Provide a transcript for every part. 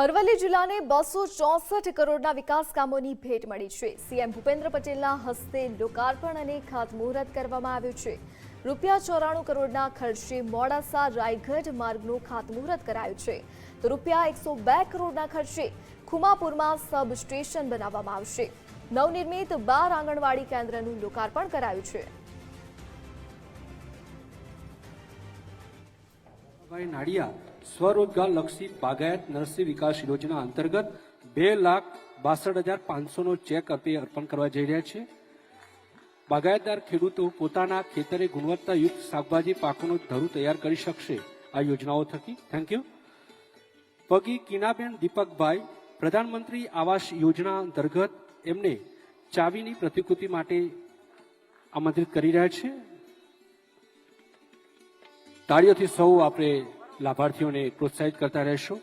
અરવલ્લી જિલ્લાને બસો ચોસઠ કરોડના વિકાસ કામોની ભેટ મળી છે. સીએમ ભૂપેન્દ્ર પટેલના હસ્તે લોકાર્પણ અને ખાતમુહૂર્ત કરવામાં આવ્યું છે. રૂપિયા ચોરાણું કરોડના ખર્ચે મોડાસા રાયગઢ માર્ગનું ખાતમુહૂર્ત કરાયું છે. તો રૂપિયા એકસો બે કરોડના ખર્ચે ખુમાપુરમાં સબ સ્ટેશન બનાવવામાં આવશે. નવનિર્મિત બાર આંગણવાડી કેન્દ્રનું લોકાર્પણ કરાયું છે. નાડિયા સ્વરોજગાર લક્ષી બાગાયત નરસિંહ વિકાસ યોજના અંતર્ગત બે લાખ બાસઠ હજાર પાંચસોનો ચેક આપી અર્પણ કરવા જઈ રહ્યા છે. બાગાયતદાર ખેડૂતો પોતાના ખેતરે ગુણવત્તાયુક્ત શાકભાજી પાકોનું ધરું તૈયાર કરી શકશે. આ યોજનાઓ થકી. થેન્ક યુ પગી કિનાબેન દીપકભાઈ, પ્રધાનમંત્રી આવાસ યોજના અંતર્ગત એમને ચાવીની પ્રતિકૃતિ માટે આમંત્રિત કરી રહ્યા છે. તાળીઓથી સૌ આપણે લાભાર્થીઓને પ્રોત્સાહિત કરતા રહેશું.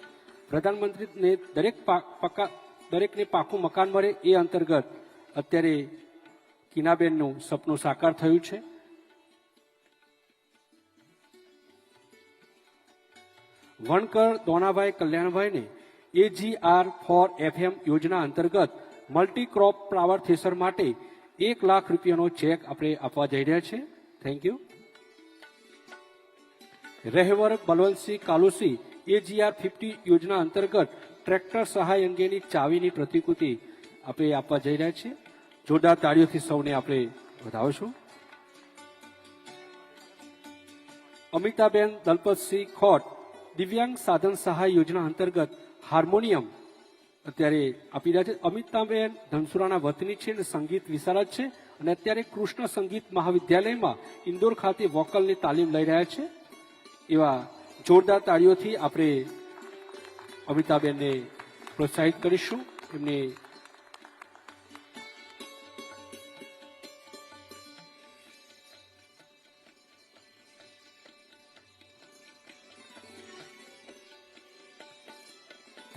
પ્રધાનમંત્રીને દરેક પાકા, દરેકને પાકું મકાન મળે એ અંતર્ગત અત્યારે કિનાબેનનું સપનું સાકાર થયું છે. વણકર દોનાભાઈ કલ્યાણભાઈને એજીઆર ફોર એફએમ યોજના અંતર્ગત મલ્ટી ક્રોપ ફ્લાવર થ્રેસર માટે એક લાખ રૂપિયાનો ચેક આપણે આપવા જઈ રહ્યા છે thank you. Rahevar Balwantsinh કાલુસી AGR fifty યોજના અંતર્ગત ટ્રેક્ટર સહાય અંગેની ચાવીની પ્રતિકૃતિ આપણે આપવા જઈ રહ્યા છીએ. જોરદાર તાળીઓથી સૌને આપણે વધાવશું. અમિતાબેન દલપતસિંહ ખોટ દિવ્યાંગ સાધન સહાય યોજના અંતર્ગત હાર્મોનિયમ અત્યારે આપી રહ્યા છે. અમિતાબેન ધનસુરાના વતની છે અને સંગીત વિશારદ છે અને અત્યારે કૃષ્ણ સંગીત મહાવિદ્યાલયમાં ઇન્દોર ખાતે વોકલની તાલીમ લઈ રહ્યા છે. એવા જોરદાર તાળીઓથી આપણે અમિતાબેનને પ્રોત્સાહિત કરીશું. એમને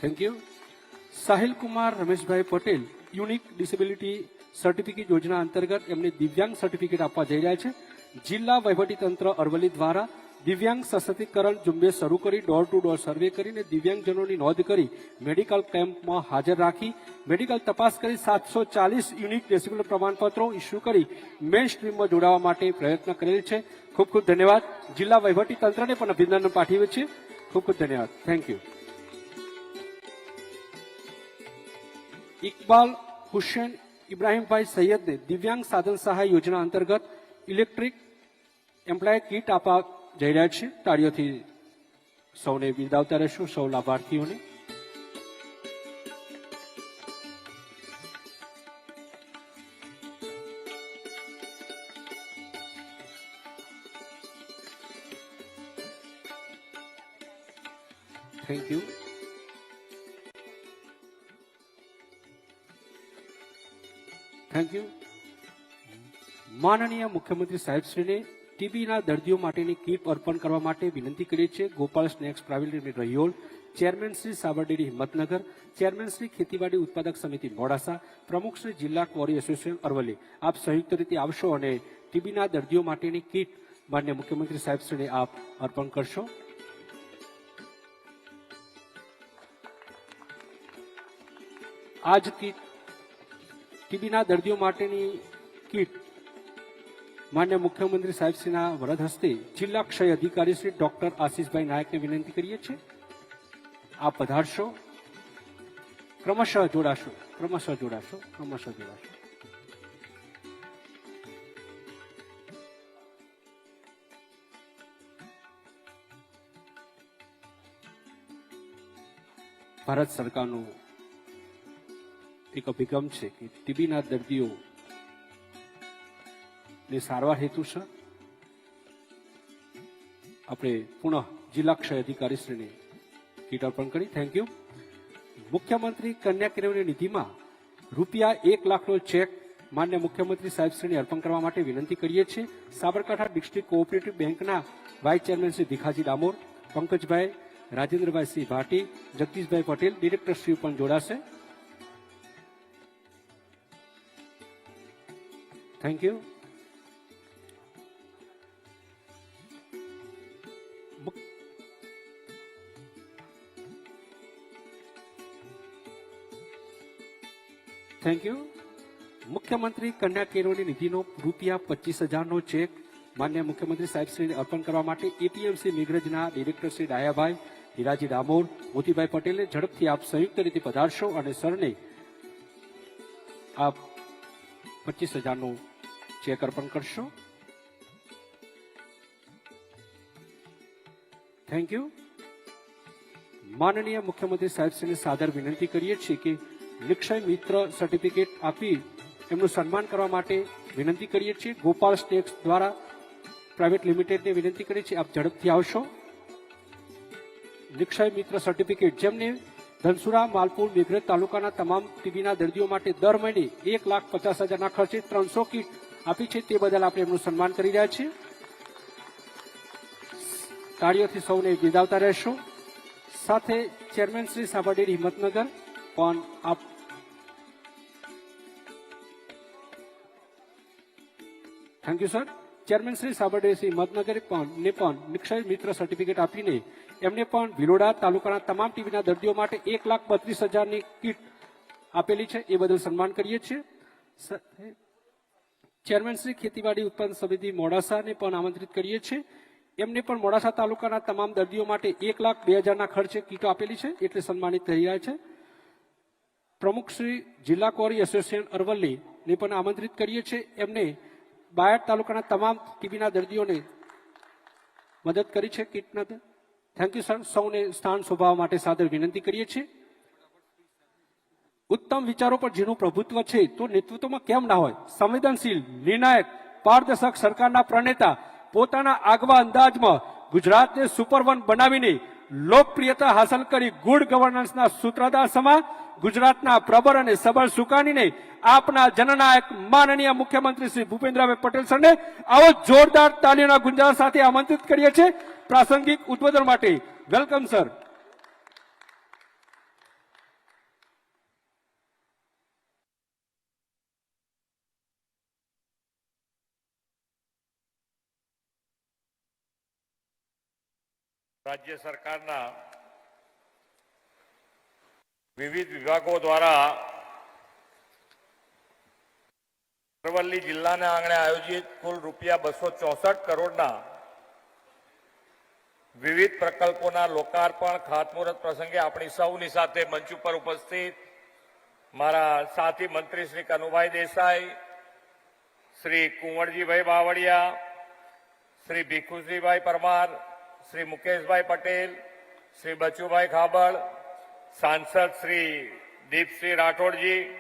thank you Sahil Kumar, Rameshbhai Patel, unique disability certificate યોજના અંતર્ગત એમને દિવ્યાંગ સર્ટિફિકેટ આપવા જઈ રહ્યા છે. જિલ્લા વહીવટીતંત્ર અરવલ્લી દ્વારા દિવ્યાંગ સશક્તિકરણ ઝુંબેશ શરૂ કરી ડોર ટુ ડોર સર્વે કરીને દિવ્યાંગજનોની નોંધ કરી મેડિકલ કેમ્પમાં હાજર રાખી મેડિકલ તપાસ કરી સાતસો ચાલીસ યુનિક ડેસિબલ પ્રમાણપત્રો ઇસ્યુ કરી મેઇન સ્ટ્રીમમાં જોડાવા માટે પ્રયત્ન કરેલ છે. ખૂબ ખૂબ ધન્યવાદ. જિલ્લા વહીવટીતંત્રને પણ અભિનંદન પાઠવીએ છીએ ખૂબ ખૂબ ધન્યવાદ. થેન્ક યુ ઇકબાલ હુસેન ઇબ્રાહીમભાઈ સૈયદને દિવ્યાંગ સાધન સહાય યોજના અંતર્ગત ઇલેક્ટ્રિક એમ્પ્લોય કીટ આપવા જઈ રહ્યા છે તાળીઓથી સૌને બિરદાવતા રહેશું, સૌ લાભાર્થીઓને. થેન્ક યુ થેન્ક યુ માનનીય મુખ્યમંત્રી સાહેબશ્રીને ટીબીના દર્દીઓ માટેની કીટ અર્પણ કરવા માટે વિનંતી કરીએ છીએ. Gopal snacks private limited chairman Shri Sabar Dairy Himmatnagar, chairman Shri ખેતીવાડી ઉત્પાદક સમિતિ મોડાસા, પ્રમુખ શ્રી જિલ્લા ક્વોરી એસોસિએશન અરવલ્લી. આપ સંયુક્ત રીતે આવશો અને ટીબીના દર્દીઓ માટેની કીટ માન્ય મુખ્યમંત્રી સાહેબશ્રીને આપ અર્પણ કરશો. આજથી ટીબીના દર્દીઓ માટેની કીટ માન્ય મુખ્યમંત્રી સાહેબશ્રીના વરદ હસ્તે જિલ્લા ક્ષય અધિકારી શ્રી ડોક્ટર આશીષભાઈ નાયકને વિનંતી કરીએ છીએ. આપ પધારશો. ક્રમશઃ જોડાશો. ક્રમશઃ જોડાશો. ક્રમશઃ જોડાશો. ભારત સરકારનું એક અભિગમ છે કે ટીબીના દર્દીઓ ની સારવાર હેતુસર આપણે પુનઃ જિલ્લા ક્ષય અધિકારીશ્રીને કીટ અર્પણ કરી. થેન્ક યુ મુખ્યમંત્રી કન્યા કેળવણી નિધિમાં રૂપિયા એક લાખનો ચેક માન્ય મુખ્યમંત્રી સાહેબશ્રીને અર્પણ કરવા માટે વિનંતી કરીએ છીએ. સાબરકાંઠા ડિસ્ટ્રિક્ટ કોઓપરેટિવ બેંકના વાઇસ ચેરમેન શ્રી ભીખાજી ડામોર, પંકજભાઈ રાજેન્દ્રભાઈ સિંહ ભાટી, જગદીશભાઈ પટેલ ડિરેક્ટરશ્રી પણ જોડાશે. થેન્ક યુ થેન્ક યુ મુખ્યમંત્રી કન્યા કેળવણી નિધિનો રૂપિયા પચીસ હજારનો ચેક માન્ય મુખ્યમંત્રી સાહેબશ્રીને અર્પણ કરવા માટે એપીએમસી મેઘરજના ડિરેક્ટર શ્રી ડાયાભાઈ, હિરાજી ડામોર, મોતીભાઈ પટેલે ઝડપથી આપ સંયુક્ત રીતે પધારશો અને સરને આપ પચીસ હજારનો ચેક અર્પણ કરશો. થેન્ક યુ માનનીય મુખ્યમંત્રી સાહેબશ્રીને સાદર વિનંતી કરીએ છીએ કે નિક્ષય મિત્ર સર્ટિફિકેટ આપી એમનું સન્માન કરવા માટે વિનંતી કરીએ છીએ. ગોપાલ સ્ટેક્સ દ્વારા પ્રાઇવેટ લિમિટેડને વિનંતી કરીએ છીએ. આપ ઝડપથી આવશો. નિક્ષય મિત્ર સર્ટિફિકેટ જેમને ધનસુરા, માલપુર, મેઘરજ તાલુકાના તમામ ટીબીના દર્દીઓ માટે દર મહિને એક લાખ પચાસ હજારના ખર્ચે ત્રણસો કીટ આપી છે. તે બદલ આપણે એમનું સન્માન કરી રહ્યા છીએ. તાળીઓથી સૌને બિદાવતા રહેશો. સાથે ચેરમેન શ્રી સાબરડેરી હિંમતનગર પણ આપ thank you sir chairman Shri Sabar Dairy Shri હિંમતનગરે પણ ને પણ નિક્ષય મિત્ર સર્ટિફિકેટ આપીને એમને પણ ભિલોડા તાલુકાના તમામ ટીવીના દર્દીઓ માટે એક લાખ બત્રીસ હજારની કીટ આપેલી છે. એ બદલ સન્માન કરીએ છીએ. ચેરમેન શ્રી ખેતીવાડી ઉત્પન્ન સમિતિ મોડાસાને પણ આમંત્રિત કરીએ છીએ. એમને પણ મોડાસા તાલુકાના તમામ દર્દીઓ માટે એક લાખ બે હજારના ખર્ચે કીટો આપેલી છે એટલે સન્માનિત થઈ રહ્યા છે. પ્રમુખ શ્રી જિલ્લા કોરી એસોસિએશન અરવલ્લી ને પણ આમંત્રિત કરીએ છીએ. એમને બાયડ તાલુકાના તમામ ટીબીના દર્દીઓને મદદ કરી છે કીટના થેન્ક યુ સર સૌને સ્થાન શોભાવવા માટે સાદર વિનંતી કરીએ છીએ. ઉત્તમ વિચારો પર જેનું પ્રભુત્વ છે, તો નેતૃત્વમાં કેમ ના હોય? સંવેદનશીલ, નિર્ણાયક, પારદર્શક સરકારના પ્રણેતા, પોતાના આગવા અંદાજમાં ગુજરાતને સુપર વન બનાવીને લોકપ્રિયતા હાંસલ કરી ગુડ ગવર્નન્સના સૂત્રધાર સમા ગુજરાતના પ્રબળ અને સબળ સુકાનીને આપના જનનાયક માનનીય મુખ્યમંત્રી શ્રી ભૂપેન્દ્રભાઈ પટેલ સરને આવો જોરદાર તાલીઓના ગુંજાર સાથે આમંત્રિત કરીએ છીએ. પ્રાસંગિક ઉદ્બોધન માટે વેલકમ, સર. રાજ્ય સરકારના વિવિધ વિભાગો દ્વારા અરવલ્લી જિલ્લાના આંગણે આયોજિત કુલ રૂપિયા બસો ચોસઠ કરોડના વિવિધ પ્રકલ્પોના લોકાર્પણ ખાતમુહૂર્ત પ્રસંગે આપણી સૌની સાથે મંચ ઉપર ઉપસ્થિત મારા સાથી મંત્રી શ્રી કનુભાઈ દેસાઈ, શ્રી કુંવરજીભાઈ બાવળિયા, શ્રી ભીખુસિંહભાઈ પરમાર, શ્રી મુકેશભાઈ પટેલ, શ્રી બચુભાઈ ખાબડ સાંસદ શ્રી દીપસિંહ રાઠોડજી,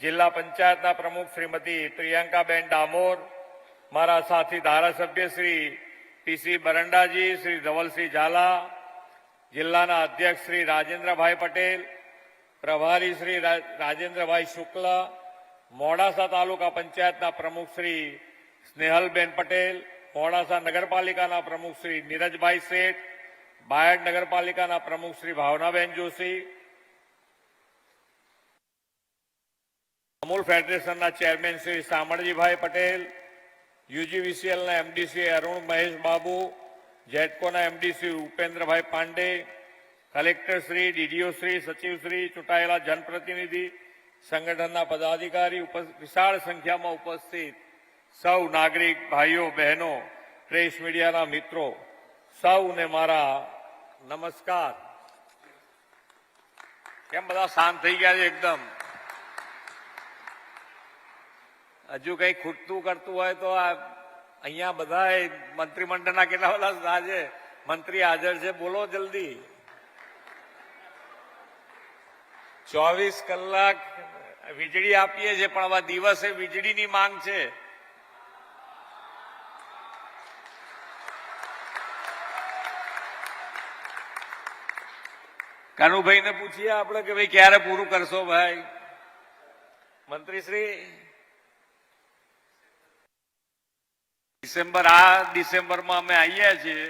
જિલ્લા પંચાયતના પ્રમુખ શ્રીમતી પ્રિયંકાબેન ડામોર, મારા સાથી ધારાસભ્ય શ્રી પીસી બરંડાજી, શ્રી ધવલસિંહ ઝાલા, જિલ્લાના અધ્યક્ષ શ્રી રાજેન્દ્રભાઈ પટેલ, પ્રભારી શ્રી રાજેન્દ્રભાઈ શુક્લ, મોડાસા તાલુકા પંચાયતના પ્રમુખ શ્રી સ્નેહલબેન પટેલ, મોડાસા નગરપાલિકાના પ્રમુખ શ્રી નીરજભાઈ શેઠ બાયડ નગરપાલિકાના પ્રમુખ શ્રી ભાવનાબેન જોશી, અમૂલ ફેડરેશનના ચેરમેન શ્રી શામળજીભાઈ પટેલ, યુજીવીસીએલના MDC Arun Mahesh Babu, જેટકોના MDC Upendrabhai Pandey, collector Shri, DDO Shri, સચિવ શ્રી, ચૂંટાયેલા જનપ્રતિનિધિ, સંગઠનના પદાધિકારી વિશાળ સંખ્યામાં ઉપસ્થિત સૌ નાગરિક, ભાઈઓ, બહેનો, પ્રેસ મીડિયાના મિત્રો, સૌને મારા નમસ્કાર. કેમ બધા શાંત થઈ ગયા છે એકદમ? હજુ કઈ ખૂટતું કરતું હોય તો આ અહીંયા બધા મંત્રીમંડળના કેટલા બધા આજે મંત્રી હાજર છે. બોલો જલ્દી. ચોવીસ કલાક વીજળી આપીએ છીએ, પણ હવે દિવસે વીજળીની માંગ છે. કાનુભાઈને પૂછીએ આપણે કે ભાઈ ક્યારે પૂરું કરશો ભાઈ? મંત્રી શ્રી ડિસેમ્બર, આ ડિસેમ્બરમાં અમે આવીએ છીએ.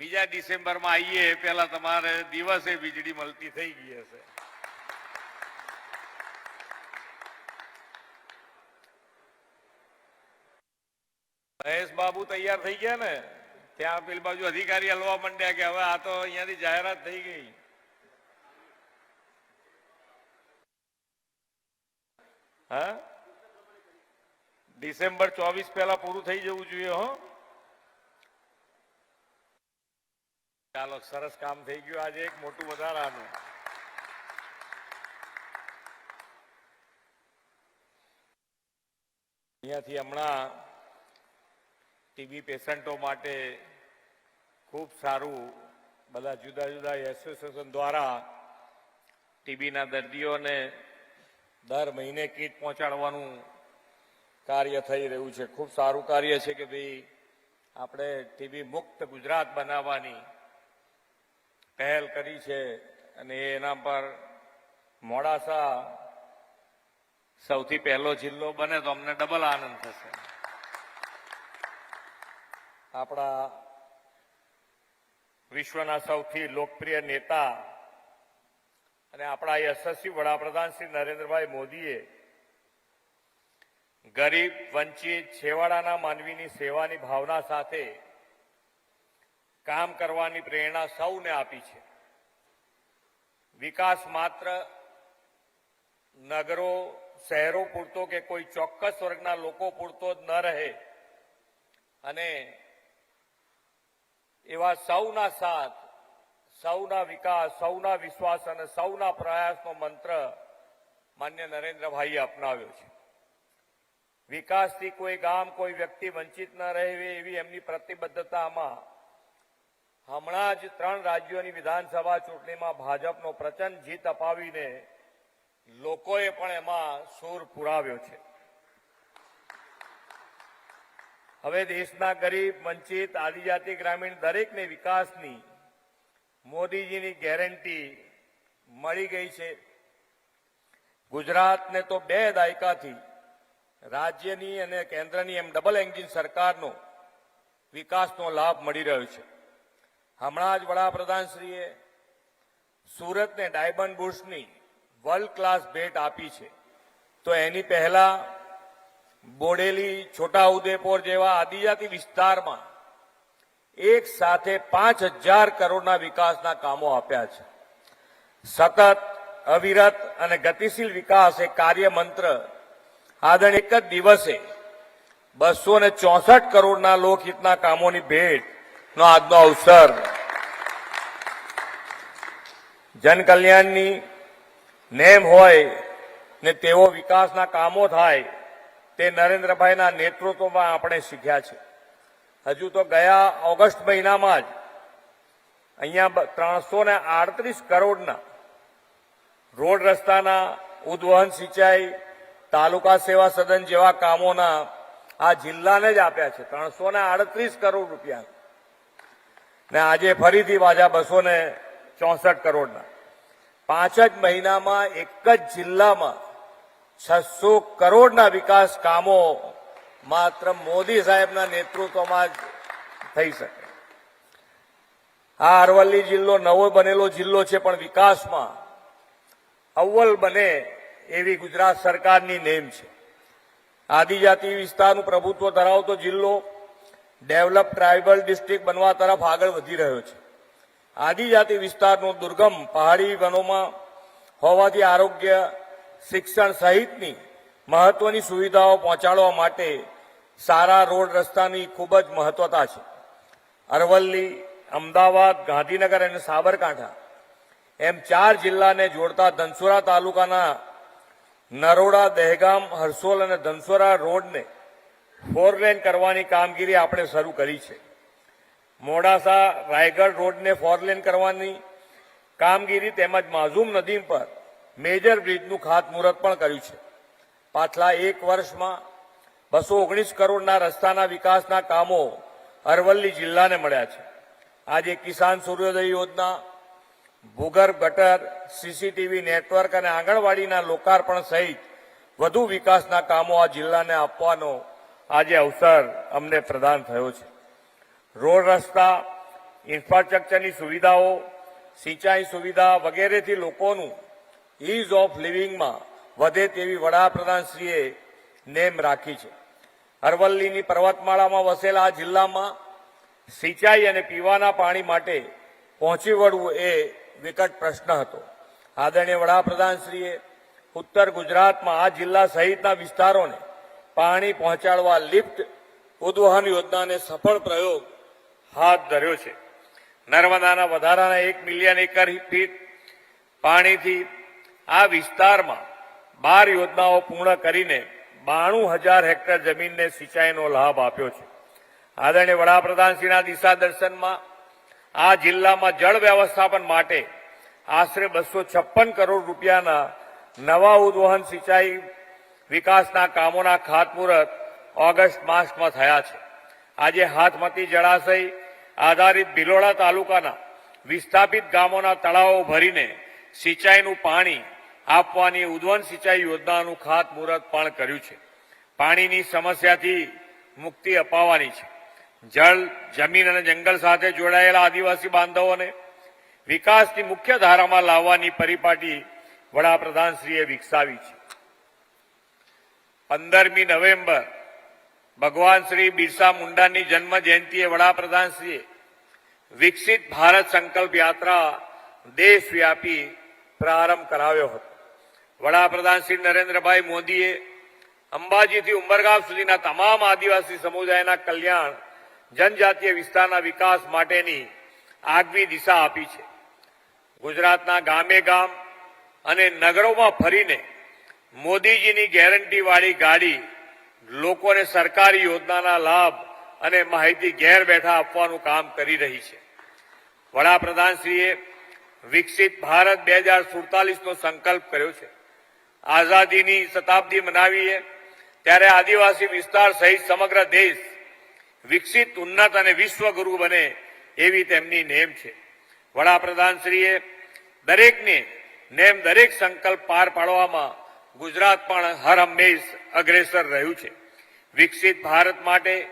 બીજા ડિસેમ્બરમાં આવીએ પેલા તમારે દિવસે વીજળી મળતી થઈ ગઈ હશે. મહેશ બાબુ તૈયાર થઈ ગયા ને? ત્યાં પેલી બાજુ અધિકારી હલવા માંડ્યા કે હવે આ તો અહીંયાથી જાહેરાત થઈ ગઈ. હા? ડિસેમ્બર ચોવીસ પહેલા પૂરું થઈ જવું જોઈએ, હો. ચાલો, સરસ કામ થઈ ગયું. આજે એક મોટું વધારાનું. અહીંયાથી હમણાં ટીબી પેશન્ટો માટે ખૂબ સારું, બધા જુદા જુદા એસોસિએશન દ્વારા ટીબીના દર્દીઓને દર મહિને કીટ પહોંચાડવાનું કાર્ય થઈ રહ્યું છે. ખૂબ સારું કાર્ય છે કે ભાઈ આપણે ટીબી મુક્ત ગુજરાત બનાવવાની પહેલ કરી છે અને એના પર મોડાસા સૌથી પહેલો જિલ્લો બને તો અમને ડબલ આનંદ થશે. આપણા વિશ્વના સૌથી લોકપ્રિય નેતા અને આપણા યશસ્વી વડાપ્રધાન શ્રી નરેન્દ્રભાઈ મોદીએ ગરીબ, વંચિત, છેવાડાના માનવીની સેવાની ભાવના સાથે કામ કરવાની પ્રેરણા સૌને આપી છે. વિકાસ માત્ર નગરો, શહેરો પૂરતો કે કોઈ ચોક્કસ વર્ગના લોકો પૂરતો જ ન રહે અને એવા સૌના સાથ સૌના વિકાસ, સૌના વિશ્વાસ અને સૌના પ્રયાસનો મંત્ર માન્ય નરેન્દ્રભાઈએ અપનાવ્યો છે. વિકાસથી કોઈ ગામ, કોઈ વ્યક્તિ વંચિત ન રહે એવી એમની પ્રતિબદ્ધતામાં હમણાં જ ત્રણ રાજ્યોની વિધાનસભા ચૂંટણીમાં ભાજપનો પ્રચંડ જીત અપાવીને લોકોએ પણ એમાં સૂર પુરાવ્યો છે. હવે દેશના ગરીબ, વંચિત, આદિજાતિ ગ્રામીણ દરેકને વિકાસની મોદીજીની ગેરંટી મળી ગઈ છે. ગુજરાતને તો બે દાયકાથી રાજ્યની અને કેન્દ્રની એમ ડબલ એન્જિન સરકારનો વિકાસનો લાભ મળી રહ્યો છે. હમણાં જ વડાપ્રધાનશ્રીએ સુરતને ડાયમંડ બુર્સની વર્લ્ડ ક્લાસ ભેટ આપી છે. તો એની પહેલા બોડેલી છોટાઉદેપુર જેવા આદિજાતિ વિસ્તારમાં એક સાથે પાંચ હજાર કરોડના વિકાસના કામો આપ્યા છે. સતત, અવિરત અને ગતિશીલ વિકાસ એ કાર્ય મંત્ર. આદરણ એક જ દિવસે બસો ને ચોસઠ કરોડના લોકહિતના કામોની ભેટ નો આજનો અવસર. જનકલ્યાણની નેમ હોય ને તેવો વિકાસના કામો થાય તે નરેન્દ્રભાઈના નેતૃત્વમાં આપણે શીખ્યા છે. હજુ તો ગયા ઓગસ્ટ મહિનામાં જ. અહીંયા ત્રણસો ને આડત્રીસ કરોડના રોડ રસ્તાના ઉદ્વહન સિંચાઈ, તાલુકા સેવા સદન જેવા કામોના આ જિલ્લાને જ આપ્યા છે. ત્રણસો ને આડત્રીસ કરોડ રૂપિયા. ને આજે ફરીથી પાછા બસો ને ચોસઠ કરોડના. પાંચ જ મહિનામાં એક જ જિલ્લામાં છસો કરોડના વિકાસ કામો માત્ર મોદી સાહેબના નેતૃત્વમાં જ થઈ શકે. આ અરવલ્લી જિલ્લો નવો બનેલો જિલ્લો છે, પણ વિકાસમાં અવ્વલ બને એવી ગુજરાત સરકારની નેમ છે. આદિજાતિ વિસ્તારનું પ્રભુત્વ ધરાવતો જિલ્લો ડેવલપ ટ્રાઇબલ ડિસ્ટ્રિક્ટ બનવા તરફ આગળ વધી રહ્યો છે. આદિજાતિ વિસ્તારનું દુર્ગમ પહાડી વનોમાં હોવાથી આરોગ્ય, શિક્ષણ સહિતની મહત્વની સુવિધાઓ પહોંચાડવા માટે સારા રોડ રસ્તાની ખૂબ જ મહત્વતા છે. અરવલ્લી, અમદાવાદ, ગાંધીનગર અને સાબરકાંઠા એમ ચાર જિલ્લાને જોડતા ધનસુરા તાલુકાના નરોડા, દહેગામ, હરસોલ અને ધનસુરા રોડને ફોર લેન કરવાની કામગીરી આપણે શરૂ કરી છે. મોડાસા, રાયગઢ રોડને ફોર લેન કરવાની કામગીરી તેમજ માઝૂમ નદી પર મેજર બ્રિજનું ખાતમુહૂર્ત પણ કર્યું છે. પાછલા એક વર્ષમાં બસો ઓગણીસ કરોડના રસ્તાના વિકાસના કામો અરવલ્લી જિલ્લાને મળ્યા છે. આજે કિસાન સૂર્યોદય યોજના, ભૂગર્ભ ગટર, સીસીટીવી નેટવર્ક અને આંગણવાડીના લોકાર્પણ સહિત વધુ વિકાસના કામો આ જિલ્લાને આપવાનો આજે અવસર અમને પ્રદાન થયો છે. રોડ રસ્તા, ઇન્ફ્રાસ્ટ્રક્ચરની સુવિધાઓ, સિંચાઈ સુવિધા વગેરેથી લોકોનું ઇઝ ઓફ લિવિંગમાં વધે તેવી વડાપ્રધાનશ્રીએ નેમ રાખી છે. અરવલ્લીની પર્વતમાળામાં વસેલા આ જિલ્લામાં સિંચાઈ અને પીવાના પાણી માટે પહોંચી વળવું એ વિકટ પ્રશ્ન હતો. આદરણીય વડાપ્રધાનશ્રીએ ઉત્તર ગુજરાતમાં આ જિલ્લા સહિતના વિસ્તારોને પાણી પહોંચાડવા લિફ્ટ ઉદ્વહન યોજનાને સફળ પ્રયોગ હાથ ધર્યો છે. નર્મદાના વધારાના એક મિલિયન એકર ફીટ પાણીથી આ વિસ્તારમાં બાર યોજનાઓ પૂર્ણ કરીને બાણું હજાર હેક્ટર જમીનને સિંચાઈનો લાભ આપ્યો છે. આદરણીય વડાપ્રધાનશ્રીના દિશા દર્શનમાં આ જિલ્લામાં જળ વ્યવસ્થાપન માટે આશરે બસો છપ્પન કરોડ રૂપિયાના નવા ઉદ્વહન સિંચાઈ વિકાસના કામોના ખાતમુહૂર્ત ઓગસ્ટ માસમાં થયા છે. આજે હાથમતી જળાશય આધારિત ભિલોડા તાલુકાના વિસ્થાપિત ગામોના તળાવો ભરીને સિંચાઈનું પાણી આપવાની ઉદ્વન સિંચાઈ યોજનાનું ખાતમુહૂર્ત પણ કર્યું છે. પાણીની સમસ્યાથી મુક્તિ અપાવવાની છે. જળ, જમીન અને જંગલ સાથે જોડાયેલા આદિવાસી બાંધવોને વિકાસની મુખ્ય ધારામાં લાવવાની પરિપાટી વડાપ્રધાનશ્રીએ વિકસાવી છે. પંદરમી નવેમ્બર, ભગવાન શ્રી બિરસા મુંડાની જન્મ જયંતિએ વડાપ્રધાનશ્રીએ વિકસિત ભારત સંકલ્પ યાત્રા દેશવ્યાપી પ્રારંભ કરાવ્યો હતો. વડાપ્રધાન શ્રી નરેન્દ્રભાઈ મોદીએ અંબાજીથી ઉંબરગામ સુધીના તમામ આદિવાસી સમુદાયના કલ્યાણ, જનજાતીય વિસ્તારના વિકાસ માટેની આગવી દિશા આપી છે. ગુજરાતના ગામે ગામ અને નગરોમાં ફરીને મોદીજીની ગેરંટીવાળી ગાડી લોકોને સરકારી યોજનાના લાભ અને માહિતી ઘેર બેઠા આપવાનું કામ કરી રહી છે. વડાપ્રધાનશ્રીએ વિકસિત ભારત બે હજાર સુડતાલીસનો સંકલ્પ કર્યો છે. આઝાદીની શતાબ્દી મનાવીએ, ત્યારે આદિવાસી વિસ્તાર સહિત સમગ્ર દેશ વિકસિત, ઉન્નત અને વિશ્વગુરુ બને એવી તેમની નેમ છે. વડાપ્રધાનશ્રીએ દરેકને નેમ દરેક સંકલ્પ પાર પાડવામાં ગુજરાત પણ હર હંમેશ અગ્રેસર રહ્યું છે. વિકસિત ભારત માટે,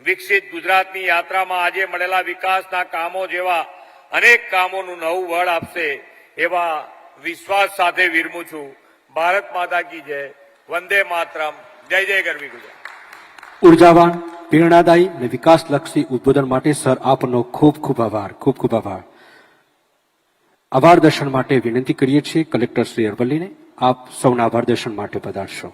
વિકસિત ગુજરાતની યાત્રામાં આજે મળેલા વિકાસના કામો જેવા અનેક કામોનું નવું બળ આપશે એવા વિશ્વાસ સાથે વિરમું છું. ભારત માતા કી જય. વંદે માતરમ. જય જય ગરવી ગુજરાત. ઉર્જાવાન, પ્રેરણાદાયી અને વિકાસલક્ષી ઉદ્બોધન માટે સર આપનો ખૂબ ખૂબ આભાર, ખૂબ ખૂબ આભાર. આભાર દર્શન માટે વિનંતી કરીએ છીએ કલેક્ટર શ્રી અરવલ્લીને. આપ સૌના આભાર દર્શન માટે પધારશો.